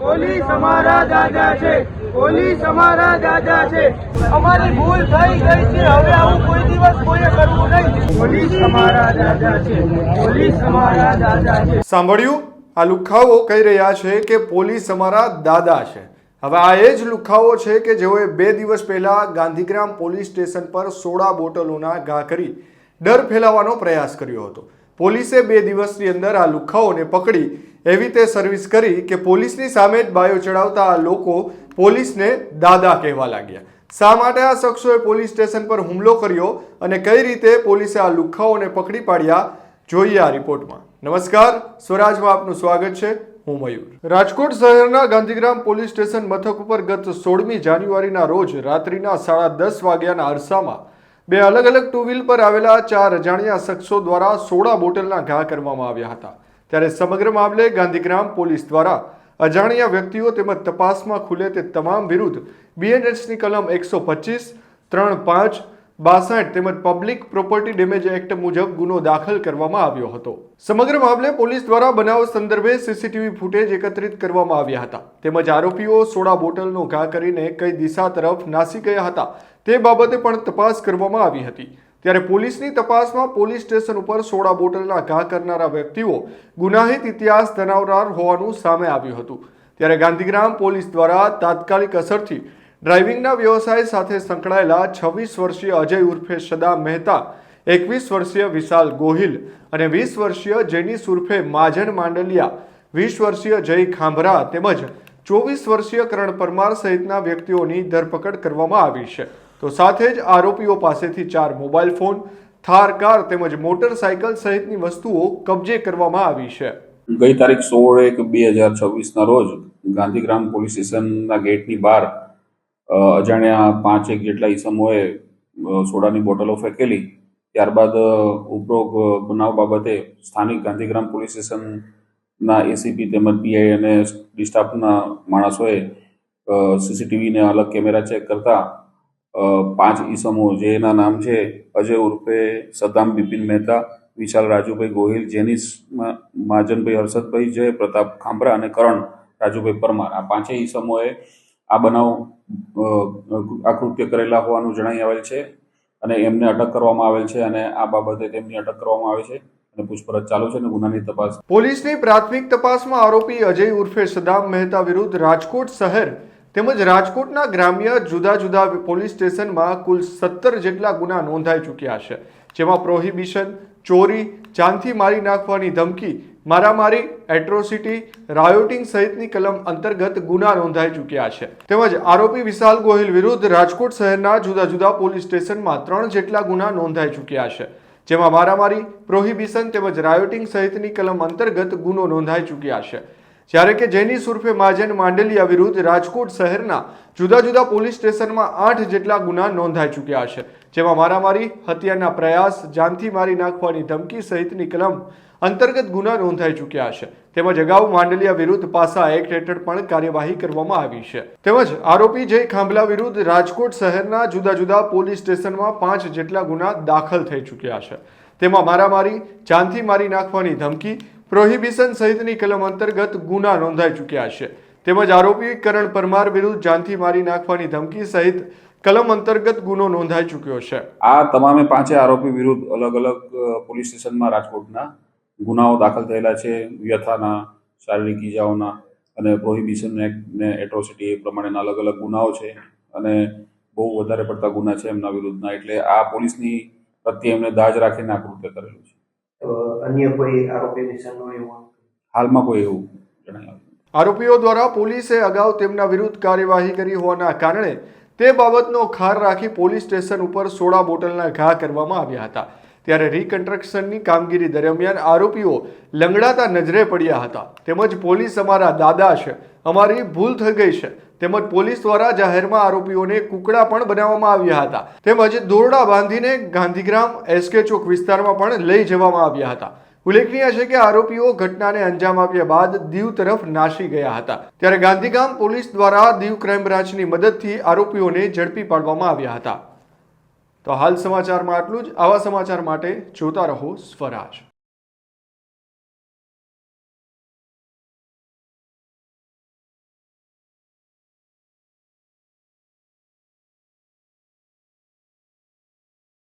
Police અમારા દાદા છે. પોલીસ અમારા દાદા છે. અમારી ભૂલ થઈ ગઈ છે. હવે આવું કોઈ દિવસ કોઈએ કરવું નહીં. પોલીસ અમારા દાદા છે. પોલીસ અમારા દાદા છે. સાંભળ્યું? આ લુખાઓ કહી રહ્યા છે કે પોલીસ અમારા દાદા છે. હવે આ એ જ લુખાઓ છે કે જેઓએ બે દિવસ પહેલા ગાંધીગ્રામ પોલીસ સ્ટેશન પર સોડા બોટલોના ઘા કરી ડર ફેલાવવાનો પ્રયાસ કર્યો હતો. પોલીસે બે દિવસની અંદર આ લુખાઓને પકડી એવી તે સર્વિસ કરી કે પોલીસની સામે જ બાયો ચડાવતા આ લોકો પોલીસને દાદા કહેવા લાગ્યા. શા માટે આ શખ્સોએ પોલીસ સ્ટેશન પર હુમલો કર્યો અને કઈ રીતે પોલીસે આ લુખાઓને પકડી પાડ્યા, જોઈએ આ રિપોર્ટમાં. નમસ્કાર, સ્વરાજમાં આપનું સ્વાગત છે. હું મયુર. રાજકોટ શહેરના ગાંધીગ્રામ પોલીસ સ્ટેશન મથક ઉપર ગત સોળમી જાન્યુઆરીના રોજ રાત્રિના સાડા દસ વાગ્યાના અરસામાં બે અલગ અલગ ટુ વ્હીલ પર આવેલા ચાર અજાણ્યા શખ્સો દ્વારા સોડા બોટલના ઘા કરવામાં આવ્યા હતા. ત્યારે સમગ્ર મામલે ગાંધીગ્રામ પોલીસ દ્વારા અજાણ્યા વ્યક્તિઓ તેમજ તપાસમાં ખુલે તે તમામ વિરુદ્ધ બીએનએસની કલમ એકસો પચીસ, ત્રણ પાંચ, બાસઠ તેમજ પબ્લિક પ્રોપર્ટી ડેમેજ એક્ટ મુજબ ગુનો દાખલ કરવામાં આવ્યો હતો. સમગ્ર મામલે પોલીસ દ્વારા બનાવ સંદર્ભે સીસીટીવી ફૂટેજ એકત્રિત કરવામાં આવ્યા હતા. તેમજ આરોપીઓ સોડા બોટલનો ઘા કરીને કઈ દિશા તરફ નાસી ગયા હતા તે બાબતે પણ તપાસ કરવામાં આવી હતી. ત્યારે પોલીસની તપાસમાં પોલીસ સ્ટેશન ઉપર સોડા બોટલના ઘા કરનારા વ્યક્તિઓ ગુનાહિત ઇતિહાસ ધરાવનાર હોવાનું સામે આવ્યું હતું. ત્યારે ગાંધીગ્રામ પોલીસ દ્વારા તાત્કાલિક અસરથી ડ્રાઇવિંગના વ્યવસાય સાથે સંકળાયેલા છવ્વીસ વર્ષીય અજય ઉર્ફે સદા મહેતા, એકવીસ વર્ષીય વિશાલ ગોહિલ અને વીસ વર્ષીય જેનિસ ઉર્ફે માજન માંડલિયા, વીસ વર્ષીય જય ખાંભરા તેમજ ચોવીસ વર્ષીય કરણ પરમાર સહિતના વ્યક્તિઓની ધરપકડ કરવામાં આવી છે. તો સાથે જ આરોપીઓ પાસેથી ચાર મોબાઈલ ફોન, થાર, કાર તેમજ મોટરસાયકલ સહિતની વસ્તુઓ કબજે કરવામાં આવી છે. ગઈ તારીખ સોળ એક બે હજાર છવ્વીસના રોજ ગાંધીગ્રામ પોલીસ સ્ટેશનના ગેટની બહાર અજાણ્યા પાંચ એક જેટલા ઈસમોએ સોડાની બોટલો ફેંકેલી. ત્યારબાદ ઉપરોગ બનાવ બાબતે સ્થાનિક ગાંધીગ્રામ પોલીસ સ્ટેશનના એસીપી તેમજ પીઆઈ અને ડિસ્ટાફના માણસોએ સીસીટીવીને અલગ કેમેરા ચેક કરતા પાંચ ઈસમો જેના નામ છે અજય ઉર્ફે સદામ બિપિન મહેતા, વિશાલ રાજુભાઈ ગોહિલ, જેનિસ મહાજનભાઈ હર્ષદભાઈ, જય પ્રતાપ ખાંભરા અને કરણ રાજુભાઈ પરમાર. આ પાંચેય ઈસમોએ આ બનાવ આ કૃત્ય કરેલા હોવાનું જણાઈ આવેલ છે અને એમને અટક કરવામાં આવેલ છે અને આ બાબતે તેમની અટક કરવામાં આવે છે અને પૂછપરછ ચાલુ છે અને ગુનાની તપાસ પોલીસની પ્રાથમિક તપાસમાં આરોપી અજય ઉર્ફે સદામ મહેતા વિરુદ્ધ રાજકોટ શહેર તેમજ રાજકોટના ગ્રામ્ય જુદા જુદા પોલીસ સ્ટેશનમાં કુલ સત્તર જેટલા ગુના નોંધાઈ ચૂક્યા છે. જેમાં પ્રોહિબિશન, ચોરી, જાનથી મારી નાખવાની ધમકી, મારામારી, એટ્રોસિટી, રાયોટિંગ સહિતની કલમ અંતર્ગત ગુના નોંધાઈ ચૂક્યા છે. તેમજ આરોપી વિશાલ ગોહિલ વિરુદ્ધ રાજકોટ શહેરના જુદા જુદા પોલીસ સ્ટેશનમાં ત્રણ જેટલા ગુના નોંધાઈ ચૂક્યા છે. જેમાં મારામારી, પ્રોહિબિશન તેમજ રાયોટિંગ સહિતની કલમ અંતર્ગત ગુનો નોંધાઈ ચૂક્યા છે. જ્યારે કે જેની સુરફે મહાજન માંડલિયા વિરુદ્ધ રાજકોટ શહેરના જુદા જુદા પોલીસ સ્ટેશનમાં આઠ જેટલા ગુના નોંધાઈ ચૂક્યા છે, જેમાં મારામારી, હત્યાના પ્રયાસ, જાનથી મારી નાખવાની ધમકી સહિતની કલમ અંતર્ગત ગુના નોંધાઈ ચૂક્યા છે. તેમજ અગાઉ માંડલિયા વિરુદ્ધ પાસા એક્ટ હેઠળ પણ કાર્યવાહી કરવામાં આવી છે. તેમજ આરોપી જય ખાંભલા વિરુદ્ધ રાજકોટ શહેરના જુદા જુદા પોલીસ સ્ટેશનમાં પાંચ જેટલા ગુના દાખલ થઈ ચૂક્યા છે. તેમાં મારામારી, જાનથી મારી નાખવાની ધમકી પ્રોહિબિશન સહિતની કલમ અંતર્ગત ગુના નોંધાઈ ચૂક્યા છે. તેમજ આરોપી કરણ પરમાર વિરુદ્ધ જાનથી મારી નાખવાની ધમકી સહિત કલમ અંતર્ગત ગુનો નોંધાઈ ચૂક્યો છે. આ તમામે પાંચે આરોપી વિરુદ્ધ અલગ અલગ પોલીસ સ્ટેશનમાં રાજકોટના ગુનાઓ દાખલ થયેલા છે. વ્યથાના, શારીરિક ઈજાઓના અને પ્રોહિબિશન એક્ટ એટ્રોસિટી એ પ્રમાણેના અલગ અલગ ગુનાઓ છે અને બહુ વધારે પડતા ગુના છે એમના વિરુદ્ધના. એટલે આ પોલીસની પ્રત્યે એમને દાજ રાખીને આ કૃત્ય કરેલું છે. અન્ય કોઈ હાલમાં કોઈ એવું જણાવ્યું આરોપીઓ દ્વારા પોલીસે અગાઉ તેમના વિરુદ્ધ કાર્યવાહી કરી હોવાના કારણે તે બાબતનો ખાર રાખી પોલીસ સ્ટેશન ઉપર સોડા બોટલના ઘા કરવામાં આવ્યા હતા. ત્યારે રીકન્સ્ટ્રક્શનની કામગીરી દરમિયાન આરોપીઓ લંગડાતા નજરે પડ્યા હતા. તેમજ પોલીસ અમારા દાદા છે. અમારી ભૂલ થઈ ગઈ છે. તેમજ પોલીસ દ્વારા જાહેરમાં આરોપીઓને કુકડા પણ બનાવવામાં આવ્યા હતા. તેમજ દોરડા બાંધીને ગાંધીગ્રામ એસકે ચોક વિસ્તારમાં પણ લઈ જવામાં આવ્યા હતા. ઉલ્લેખનીય છે કે આરોપીઓ ઘટનાને અંજામ આપ્યા બાદ દીવ તરફ નાસી ગયા હતા. ત્યારે ગાંધીગામ પોલીસ દ્વારા દીવ ક્રાઇમ બ્રાન્ચની મદદથી આરોપીઓને ઝડપી પાડવામાં આવ્યા હતા. તો હાલ સમાચારમાં આટલું જ. આવા સમાચાર માટે જોતા રહો સ્વરાજ.